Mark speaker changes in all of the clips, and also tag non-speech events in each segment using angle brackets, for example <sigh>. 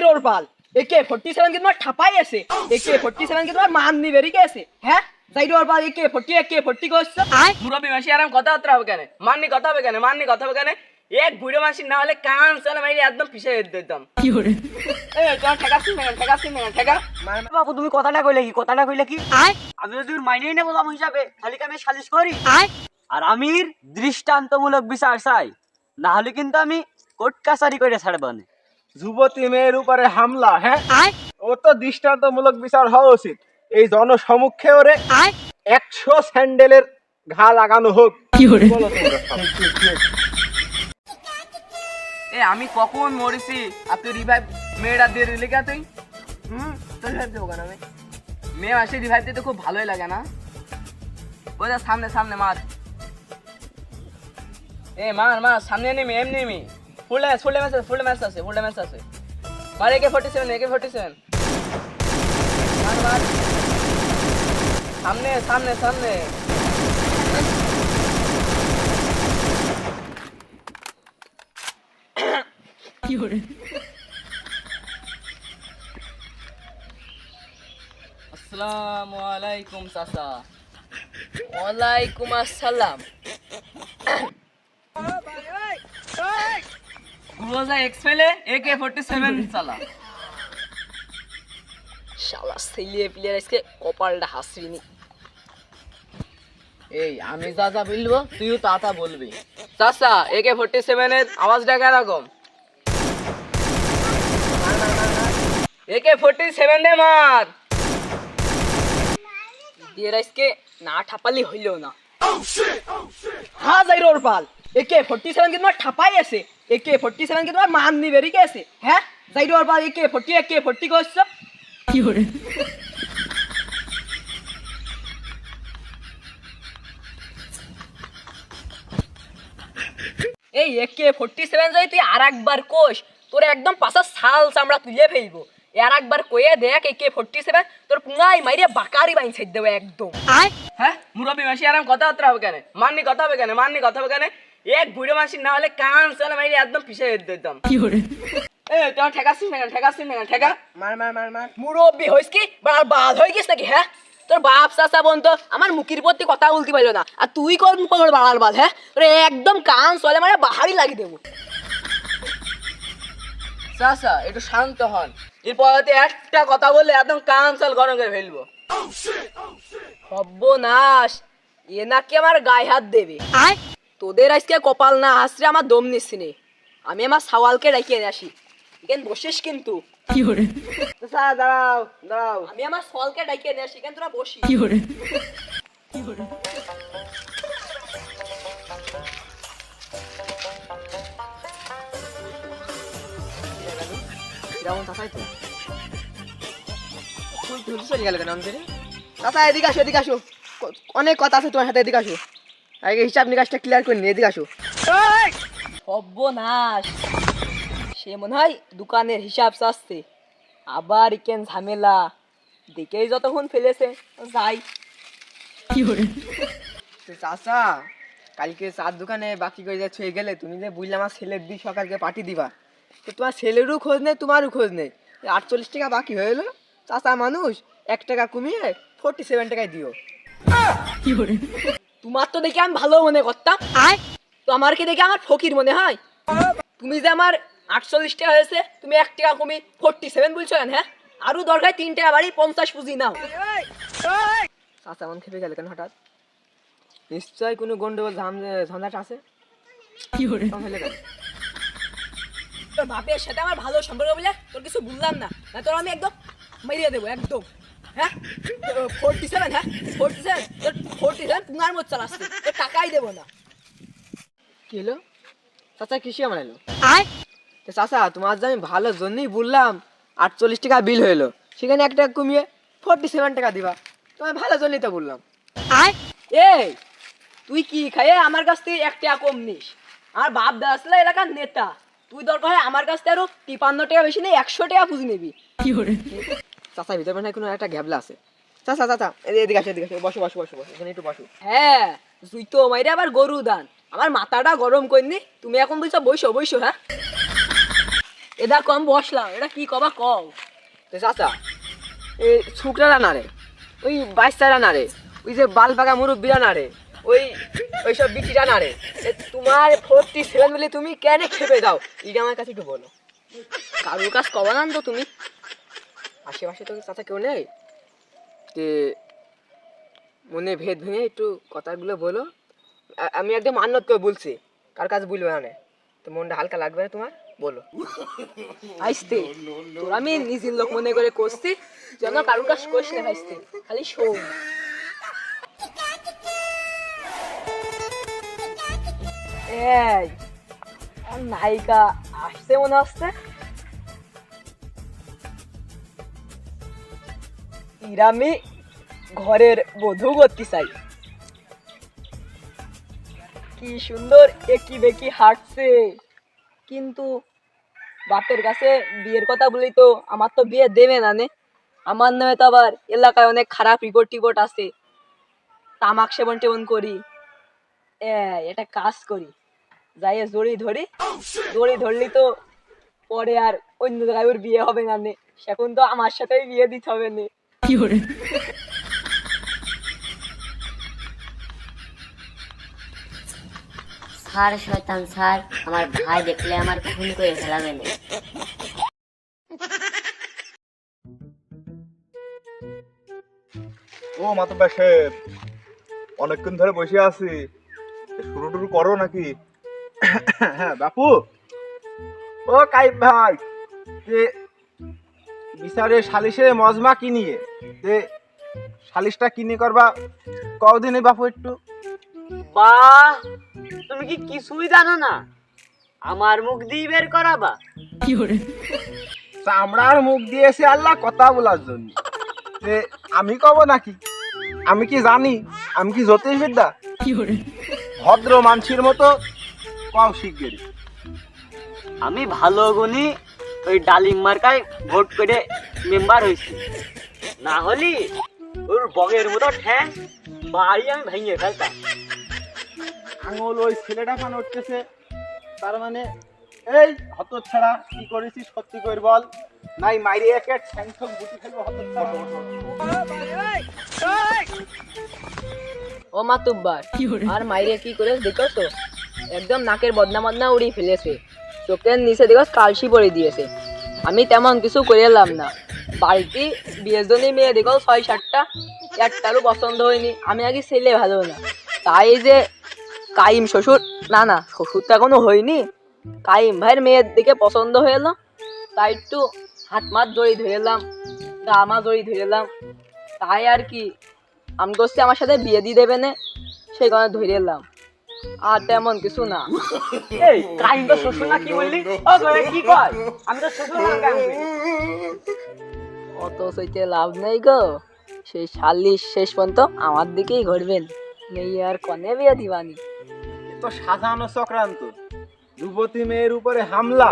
Speaker 1: যাই রোর পাল একে forty seven কিন্তু আমার ঠাপাই আছে। একে ফোর্টি সেভেন মান হ্যাঁ পাল একে ফোর্টি একে ফোর্টি করছ?
Speaker 2: মুরব্বী মাসি আরাম কথাবার্তা হবে কেন? মাননি কথা হবে কেন? মাননি কথা হবে কেন? এক বুড়ো মাসি না হলে কান চলে মাইরে একদম পিছিয়ে দিতাম। এ তোমার ঠেকাচ্ছি না ঠেকাচ্ছি না ঠেকা।
Speaker 1: বাবু তুমি কথাটা কইলে কি? কথাটা কইলে কি? আমি যদি মাইনেই নেব দাম হিসাবে খালি আমি সালিশ করি? আর আমির দৃষ্টান্তমূলক বিচার চাই। না হলে কিন্তু আমি কোর্ট কাছারি করে ছাড়বো না।
Speaker 3: যুবতী মেয়ের উপরে হামলা হ্যাঁ? ও তো দৃষ্টান্তমূলক বিচার হওয়া উচিত। এই জনসমক্ষে ওরে একশো স্যান্ডেলের ঘা লাগানো হোক।
Speaker 2: এ আমি কখন মরেছি? আর তুই রিভাইভ মেয়েটা দিয়ে দিলি কে তুই? হুম? তোর রিভাইভ দেবো কেন আমি? মেয়ে মাসে রিভাইভ দিতে খুব ভালোই লাগে না? ওই সামনে সামনে মার। এ মার মার সামনে নেমি এমনি নেমি। ফুল ড্যামেজ ফুল ড্যামেজ আছে ফুল ড্যামেজ আছে ফুল ড্যামেজ আছে। মার AK forty seven AK forty seven মার মার সামনে সামনে। সামনে আসসালামু আলাইকুম চাচা। ওয়ালাইকুম আসসালাম। রোজা এক্স ফেলে একে ফোর্টি সেভেন চালা। শালা সেলিয়ে প্লেয়ার আজকে কপালটা হাসিনি। এই আমি যা যা বলব তুইও তা তা বলবি। চাচা একে ফোর্টি সেভেনের আওয়াজটা কেরকম? একে ফোর্টি সেভেন দে মার। দিয়ে আজকে না ঠাপালি হইল না।
Speaker 1: হ্যাঁ যাই রোর পাল। একে ফোর্টি সেভেন কিন্তু ঠাপাই আছে। একে ফোর্টি সেভেন কিন্তু মান নি বেরিয়ে গেছে হ্যাঁ? যাই রোর পাল একে ফোর্টি একে ফোর্টি করছ
Speaker 2: এই একে ফোর্টি সেভেন যাই তুই আর একবার কোষ তোর একদম পাশা সাল চামড়া তুলে ফেলব। আর একবার কয়ে দেখ একে ফোর্টি সেভেন তোর পুঙ্গাই মাইরে বাকারি বাইন ছেড়ে দেবে একদম। হ্যাঁ? মুরব্বী মাসি আরাম কথাবার্তা হবে কেন? মাননি কথা হবে কেন? মাননি কথা হবে কেন? এক বুড়ো মাসি না হলে কান চলে মাইরে একদম পিছিয়ে দিতাম এ তোমার ঠেকাচ্ছিস না না ঠেকা?
Speaker 1: মার মার মার মার।
Speaker 2: মুরব্বী হইস কি? বাল বাদ হয়ে গেছ নাকি হ্যাঁ? তোর বাপ চাচা বোন তো আমার মুখের প্রতি কথা বলতে পারল না। আর তুই কর মুখ করে বাড়ার বাদ হ্যাঁ? তোর একদম কান চলে মানে বাহারি লাগি দেবো। চাচা একটু শান্ত হন। এরপর একটা কথা বললে একদম কান চাল গরম করে ফেলব। সর্বনাশ! এ নাকি আমার গায়ে হাত দেবে। তোদের আজকে কপাল না হাসরে আমার দম নিচ্ছি নে। আমি আমার সাওয়ালকে রেখে আসি। এখানে বসিস কিন্তু।
Speaker 1: দাঁড়াও দাঁড়াও।
Speaker 2: আমি আমার সলকে ডাইকে নিয়ে আসি এখানে তোরা বসি
Speaker 1: যেমন চাচাই তো? তুই তুই চলে গেল কেন আমাদের চাচা এদিকে আসো এদিকে আসো। অনেক কথা আছে তোমার সাথে এদিকে আসো। আগে হিসাব নিকাশটা ক্লিয়ার করে নিয়ে এদিকে আসো।
Speaker 2: সর্বনাশ। সে মনে হয় দোকানের হিসাব চাচ্ছে। আবার ইকেন ঝামেলা। দেখেই যতক্ষণ ফেলেছে যাই।
Speaker 1: তো চাচা কালকে চার দোকানে বাকি করে যে ছুঁয়ে গেলে? তুমি যে বুঝলে আমার ছেলের দিই সকালকে পাঠিয়ে দিবা। তো তোমার ছেলেরও খোঁজ নেই তোমারও খোঁজ নেই। আটচল্লিশ টাকা বাকি হয়ে এলো চাচা মানুষ এক টাকা কমিয়ে ফোর্টি সেভেন টাকায় দিও।
Speaker 2: তোমার তো দেখে আমি ভালো মনে করতাম। তো আমার কি দেখে আমার ফকির মনে হয়? তুমি যে আমার আটচল্লিশ টাকা হয়েছে তুমি এক টাকা কমি ফোরটি সেভেন বলছো কেন হ্যাঁ? আরও দরকার তিন টাকা বাড়ি পঞ্চাশ পুঁজি নাও।
Speaker 1: চাচা মন খেপে গেল কেন হঠাৎ? নিশ্চয় কোনো গন্ডগোল ঝঞ্ঝাট আছে? ফেলে গেল।
Speaker 2: তোর বাপের সাথে আমার ভালো সম্পর্ক বলে তোর কিছু বললাম না। না তোর আমি একদম মেরিয়ে দেবো একদম। হ্যাঁ? ফোরটি সেভেন হ্যাঁ? ফোরটি সেভেন তোর ফোরটি সেভেন পুঙ্গার মতো চালাচ্ছে তোর টাকাই দেবো না।
Speaker 1: কি হলো? চাচা কৃষি আমার এলো তো চাচা তোমার যে আমি ভালো জন্যই বললাম আটচল্লিশ টাকা বিল হইল। সেখানে এক টাকা কমিয়ে ফোর্টি সেভেন টাকা দিবা। তোমার ভালো জন্যই তো বললাম।
Speaker 2: এই তুই কি খাইয়ে আমার কাছ থেকে এক টাকা কম নিস? আমার বাপ দা এলাকার নেতা। তুই দরকার হয় আমার কাছ থেকে আরও তিপান্ন টাকা বেশি নেই একশো টাকা পুঁজি নিবি।
Speaker 1: চাচা ভিতরে মনে হয় কোনো একটা গ্যাবলা আছে। চাচা চাচা এদি- এদিকে আসো এদিকে আসো বসো বসো বসো বসো এখানে একটু বসো।
Speaker 2: হ্যাঁ তুই তো মাইরে আবার গরু দান। আমার মাথাটা গরম করিনি তুমি এখন বলছো বইসো বইসো হ্যাঁ? এটা কম বসলাম এটা কি কবা কও?
Speaker 1: তো চাচা এই শুকরারা না রে ওই বাচ্চারা না রে ওই যে বাল পাকা মুরব্বীরা না রে ওই ওই সব বিটিরা না রে এ তোমার ফোরটি সেভেন মিলে তুমি কেন খেপে দাও? এটা আমার কাছে একটু বলো।
Speaker 2: কারোর কাজ কবা না তো তুমি।
Speaker 1: আশেপাশে তো চাচা কেউ নেই? যে মনে ভেদ ভেঙে একটু কথাগুলো বলো। আমি একদম মান্যত করে বলছি, কার কাছে বলবে না তো মনটা হালকা লাগবে না তোমার? বলো।
Speaker 2: তোর আমি নিজের লোক মনে করে করছি যেন কারোর কাজ করিস না খালি শোন। এই নায়িকা আসছে মনে হচ্ছে? ইরামি ঘরের বধূ করতে চাই। কি সুন্দর একি বেকি হাঁটছে। কিন্তু বাপের কাছে বিয়ের কথা বলি তো, আমার তো বিয়ে দেবে না নে। আমার নামে তো আবার এলাকায় অনেক খারাপ রিপোর্ট টিপোর্ট আছে। তামাক সেবন টেবন করি। এটা কাজ করি। যাইয়ে জড়ি ধরি। জড়ি ধরলি তো পরে আর অন্য জায়গায় ওর বিয়ে হবে না নে। সেখন তো আমার সাথেই বিয়ে দিতে হবে নে।
Speaker 4: স্যার শয়তান স্যার আমার ভাই দেখলে আমার খুন করে ফেলাবে না।
Speaker 3: ও মাতব্বা সাহেব অনেকক্ষণ ধরে বসে আছি। শুরু টুরু করো নাকি? <coughs> হ্যাঁ বাপু। ও কাইব ভাই যে বিচারে সালিশে মজমা কি নিয়ে যে সালিশটা কিনে করবা? কদিনে বাপু একটু।
Speaker 5: বা তুমি কি কিছুই জানো না? আমার মুখ দিয়ে বের করাবা?
Speaker 3: চামড়ার মুখ দিয়েছে আল্লাহ কথা বলার জন্য। যে আমি কব নাকি? আমি কি জানি? আমি কি জ্যোতিষবিদ্যা? ভদ্র মানসির মতো কও শিখবেন
Speaker 5: আমি ভালো গুণী ওই ডালিম মার্কায় ভোট করে মেম্বার হয়েছি। না হলি ওর বগের মতো ঠ্যাং বাড়ি আমি ভেঙে ফেলতাম।
Speaker 3: আঙুল ওই ছেলেটা পান উঠতেছে? তার মানে এই হত ছাড়া কি করেছিস? সত্যি করে বল। নাই মাইরে একে স্যাংসং বুটি ফেলব হত
Speaker 2: ও মাতুব্বার আর মাইরে কি করে দেখো তো? একদম নাকের বদনা বদনা উড়িয়ে ফেলেছে। চোখের নিচে দেখো কালসি পরে দিয়েছে। আমি তেমন কিছু করে এলাম না। বাড়িতে বিয়ের মেয়ে দেখো, ছয় সাতটা, একটারও পছন্দ হয়নি। আমি আগে ছেলে ভালো না। তাই যে কাইম শ্বশুর, না না, শ্বশুর তো এখনও হয়নি। কাইম ভাইয়ের মেয়ের দিকে পছন্দ হয়ে এলো তাই একটু হাত মাত জড়ি ধরে এলাম গা মা জড়ি ধরে এলাম তাই আর কি, আমি করছি আমার সাথে বিয়ে দিয়ে দেবে না, সেই কারণে ধরে এলাম আর তেমন কিছু না।
Speaker 5: এই কাহিনী তো শ্বশুর না কি বললি? ও কি কয় আমি তো শ্বশুর না কেন
Speaker 2: অত সইতে লাভ নেই গো। সেই শালিশ শেষ পর্যন্ত আমার দিকেই ঘুরবেন। নেই আর কনে বিয়ে দিবানি।
Speaker 3: তো সাজানো চক্রান্ত। যুবতী মেয়ের উপরে হামলা।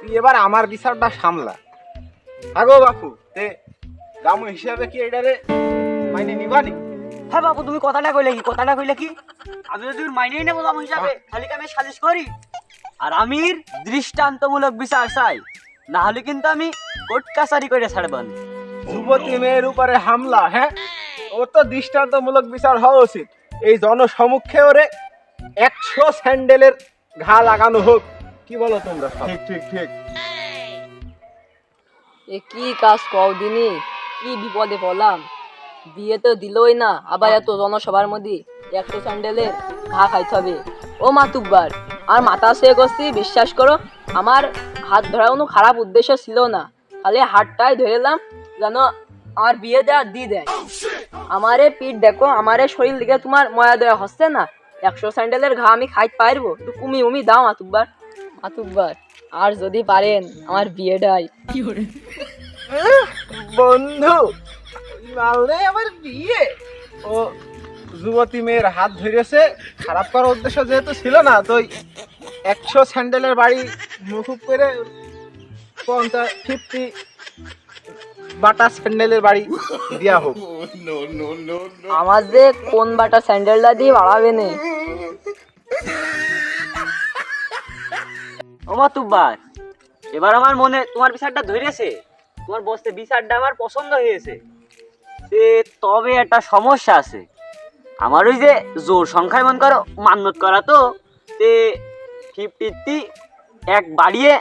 Speaker 3: তুই এবার আমার বিচারটা সামলা। আগো বাপু তে রামু হিসাবে কি এটারে মাইনে নিবানি?
Speaker 5: হ্যাঁ বাবু তুমি কথাটা কইলে কি? কথাটা কইলে কি? আমি যদি মাইনেই নেব দাম হিসাবে খালি আমি সালিশ করি? আর আমির দৃষ্টান্তমূলক বিচার চাই না হলে কিন্তু আমি কোর্ট কাছারি করে ছাড়বান
Speaker 3: যুবতী মেয়ের উপরে হামলা হ্যাঁ? ওর তো দৃষ্টান্তমূলক বিচার হওয়া উচিত। এই জনসমক্ষে ওরে একশো স্যান্ডেলের ঘা লাগানো হোক। কি বলো তোমরা ঠিক ঠিক ঠিক।
Speaker 2: এ কি কাজ কও দিনি? কি বিপদে পড়লাম? বিয়ে তো দিলই না আবার এত জনসভার মধ্যে একশো স্যান্ডেলের ঘা খাইতে হবে। ও মাতুব্বার আর মাথা সে করছি বিশ্বাস করো আমার হাত ধরা কোনো খারাপ উদ্দেশ্য ছিল না। খালি হাতটাই ধরেলাম যেন আমার বিয়ে দেওয়ার দিয়ে দেয়। আমারে পিঠ দেখো আমারে শরীর দিকে তোমার ময়া দেওয়া হচ্ছে না। একশো স্যান্ডেলের ঘা আমি খাইতে পারব তো কুমি উমি দাও মাতুব্বার মাতুব্বার আর যদি পারেন আমার বিয়েটাই।
Speaker 3: বন্ধু মালদে আমার বিয়ে? ও যুবতী মেয়ের হাত ধরেছে, খারাপ করার উদ্দেশ্য যেহেতু ছিল না, তো একশো স্যান্ডেলের বাড়ি মুখুব করে পঞ্চাশ ফিফটি বাটা স্যান্ডেলের বাড়ি দেওয়া হোক।
Speaker 2: আমার যে কোন বাটা স্যান্ডেলটা দিয়ে বাড়াবে নে।
Speaker 5: ওমা তুব্বার এবার আমার মনে তোমার বিচারটা ধরেছে। তোমার বসতে বিচারটা আমার পছন্দ হয়েছে। সে তবে একটা সমস্যা আছে। আমার ওই যে জোর সংখ্যায় মন করো মান্যত করা তো তে ফিফটি এক বাড়িয়ে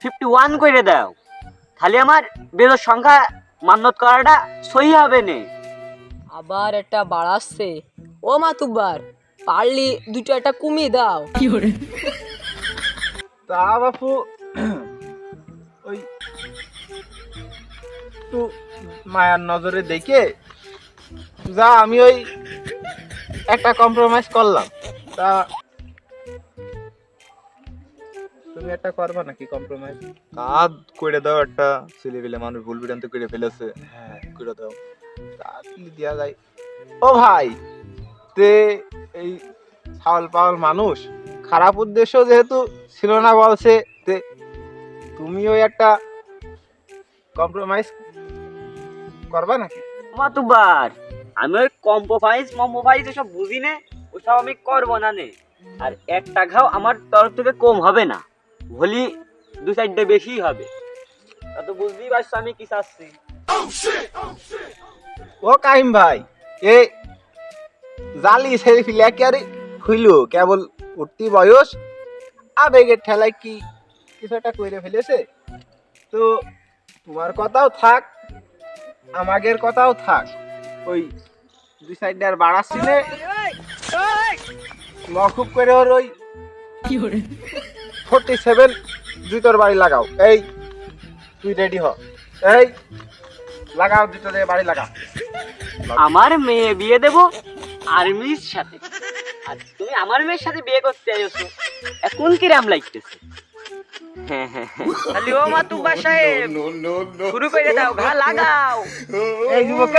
Speaker 5: ফিফটি ওয়ান করে দাও। তাহলে আমার বেজোর সংখ্যা মান্যত করাটা সহি হবে না।
Speaker 2: আবার একটা বাড়াচ্ছে ও মাতুব্বার পারলি দুটো একটা কমিয়ে দাও। কি করে?
Speaker 3: তা বাপু ওই একটু মায়ার নজরে দেখে যা আমি ওই একটা কম্প্রোমাইজ করলাম। তা তুমি একটা করবা নাকি কম্প্রোমাইজ
Speaker 6: কাজ করে দাও একটা ছেলে পেলে মানুষ ভুল বিড়ান্ত করে ফেলেছে। হ্যাঁ। করে দাও।
Speaker 3: তা কি দেওয়া যায় ও ভাই তে এই ছাওয়াল পাওয়াল মানুষ খারাপ উদ্দেশ্য যেহেতু ছিল না বলছে তে তুমি ওই একটা কম্প্রোমাইজ করবা নাকি?
Speaker 5: মাতুবার আমি ওই কম্পোফাইজ মম্পোফাইজ এসব বুঝি নে ওসব আমি করব না নে। আর এক টাকাও আমার তরফ থেকে কম হবে না। হলি দু সাইডটা বেশি হবে। তা তো বুঝতেই পারছ আমি কি চাচ্ছি।
Speaker 3: ও কাহিম ভাই এ জালি সেলফি লেকারে হইল কেবল উঠতি বয়স। আবেগের ঠেলায় কি কিছু একটা কইরে ফেলেছে? তো তোমার কথাও থাক আমাদের কথাও থাক। ওই দুই সাইডে আর বাড়াচ্ছিলে মকুব করে ওর ওই কি ফোরটি সেভেন জুতোর বাড়ি লাগাও। এই, তুই রেডি হ। এই, লাগাও জুতো দিয়ে বাড়ি লাগাও।
Speaker 5: আমার মেয়ে বিয়ে দেব আর্মির সাথে। আর তুমি আমার মেয়ের সাথে বিয়ে করতে আইছো এখন কি রাম লাগতেছে? খালি ও মাতুব্বার সাহেব শুরু করে দাও ঘা লাগাও।
Speaker 3: এই যুবক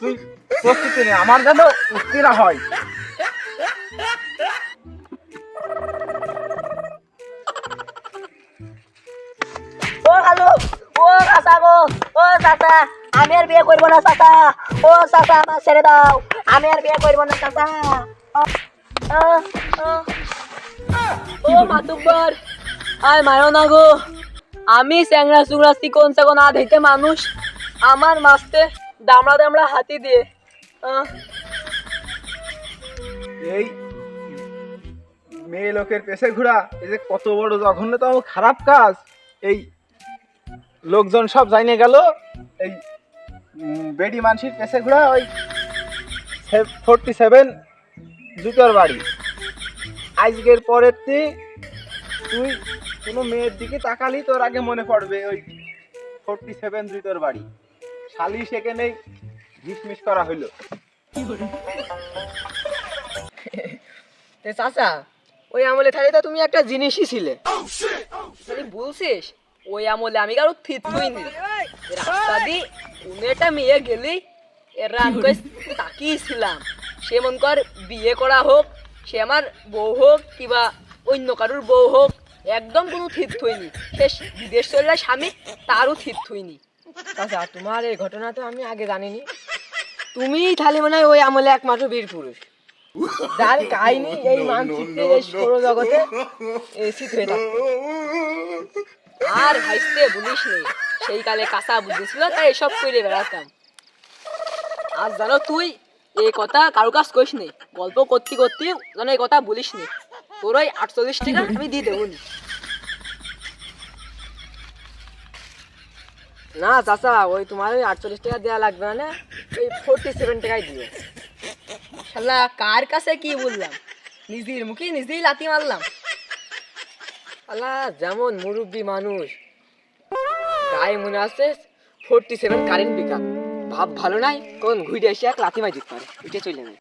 Speaker 3: তুই প্রস্তুতি নে আমার যেন উত্তীরা হয়।
Speaker 2: ও হ্যালো ও চাচা গো ও চাচা আমি আর বিয়ে করব না চাচা। ও চাচা আমার ছেড়ে দাও আমি আর বিয়ে করব না চাচা। ও মাতুব্বর আয় মারো না গো। আমি চ্যাংরা চুংরা চিকন চাকন আধ হইতে মানুষ। আমার মাস্তে দামড়া দামড়া হাতি দিয়ে।
Speaker 3: এই মেয়ে লোকের পেছে ঘোরা এই যে কত বড় জঘন্যতম খারাপ কাজ। এই লোকজন সব জানিয়ে গেল, এই বেডি মানসির পেছে ঘোরা ওই ফোরটি সেভেন জুতোর বাড়ি। আজকের পরের তুই কোনো মেয়ের দিকে তাকালি তোর আগে মনে পড়বে ওই ফোরটি সেভেন তোর বাড়ি। শালি সেখানেই ঘিসমিস করা হইল।
Speaker 1: তে চাচা ওই আমলে থাকলে তো তুমি একটা জিনিসই ছিলে।
Speaker 2: খালি বলছিস ওই আমলে আমি কারও থিতুই নি রাস্তা দি একটা মেয়ে গেলি এরা আমি কই তাকিয়েছিলাম। সে মন কর বিয়ে করা হোক সে আমার বউ হোক কিবা অন্য কারোর বউ হোক একদম কোনো থিত থইনি। সে বিদেশ চললে স্বামী, তারও থিত থইনি।
Speaker 1: চাচা তোমার এই ঘটনা তো আমি আগে জানিনি। তুমি তাহলে মনে হয় ওই আমলে একমাত্র বীর পুরুষ। যার কাহিনী এই মানচিত্রে এই সৌরজগতে এসিত হয়ে থাকতো
Speaker 2: আর ভাইস্তে বলিস নেই সেই কালে কাঁচা বুদ্ধি ছিল, তাই এসব করে বেড়াতাম। আর জানো তুই এই কথা কারও কাজ করিস নি, গল্প করতে করতে যেন এই কথা বলিস নি। তোর ওই আটচল্লিশ টাকা আমি দিয়ে দেবো
Speaker 1: না। চাচা ওই তোমার ওই আটচল্লিশ টাকা দেওয়া লাগবে না ওই ফোরটি সেভেন টাকাই দিও।
Speaker 2: শালা কার কাছে কি বললাম? নিজের মুখে নিজেই লাতি মারলাম।
Speaker 1: আল্লাহ যেমন মুরব্বী মানুষ গায়ে মনে আছে ফোরটি সেভেন কারেন্ট পিক ভাব ভালো নাই কোন ঘুরে এসে এক লাথি মাই দিতে পারে উঠে চলে যায়।